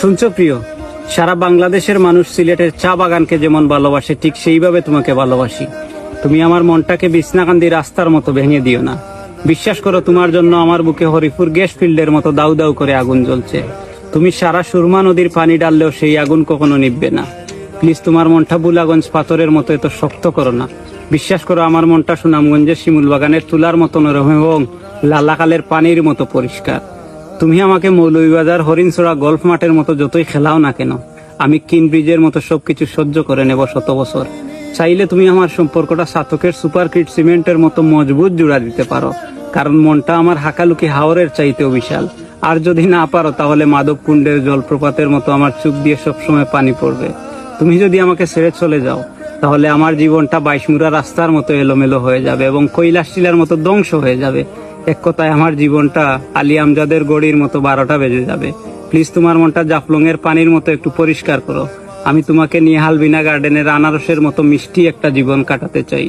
শুনছো প্রিয়, সারা বাংলাদেশের মানুষ সিলেটের চা বাগানকে যেমন ভালোবাসে, ঠিক সেইভাবে তোমাকে ভালোবাসি। তুমি আমার মনটাকে বিছনাকান্দি রাস্তার মতো ভেঙে দিও না। বিশ্বাস করো, তোমার জন্য আমার বুকে হরিপুর গ্যাস ফিল্ডের মতো দাউ দাউ করে আগুন জ্বলছে। তুমি সারা সুরমা নদীর পানি ডাললেও সেই আগুন কখনো নিববে না। প্লিজ, তোমার মনটা বুলাগঞ্জ পাথরের মতো এত শক্ত করো না। বিশ্বাস করো, আমার মনটা সুনামগঞ্জের শিমুল বাগানের তুলার মতো নরম এবং লালাকালের পানির মতো পরিষ্কার। তুমি আমাকে মৌলভীবাজার হরিণছড়া গল্ফ মাঠের মতো যতই খেলাও না কেন, আমি কিন ব্রিজের মতো সবকিছু সহ্য করে নেব শত বছর। চাইলে তুমি আমার সম্পর্কটা সাতকের সুপার কিট সিমেন্টের মতো মজবুত জুড়া দিতে পারো, কারণ মনটা আমার হাকালুকি হাওরের চাইতেও বিশাল। আর যদি না পারো, তাহলে মাধব কুণ্ডের জলপ্রপাতের মতো আমার চুপ দিয়ে সবসময় পানি পড়বে। তুমি যদি আমাকে ছেড়ে চলে যাও, তাহলে আমার জীবনটা বাইশমুরা রাস্তার মতো এলোমেলো হয়ে যাবে এবং কৈলাস টিলার মতো ধ্বংস হয়ে যাবে। এক কথায় আমার জীবনটা আলী আমজাদের গড়ির মতো বারোটা বেজে যাবে। প্লিজ তোমার মনটা জাফলং এর পানির মতো একটু পরিষ্কার করো। আমি তোমাকে নিয়ে হালবিনা গার্ডেনের আনারসের মতো মিষ্টি একটা জীবন কাটাতে চাই।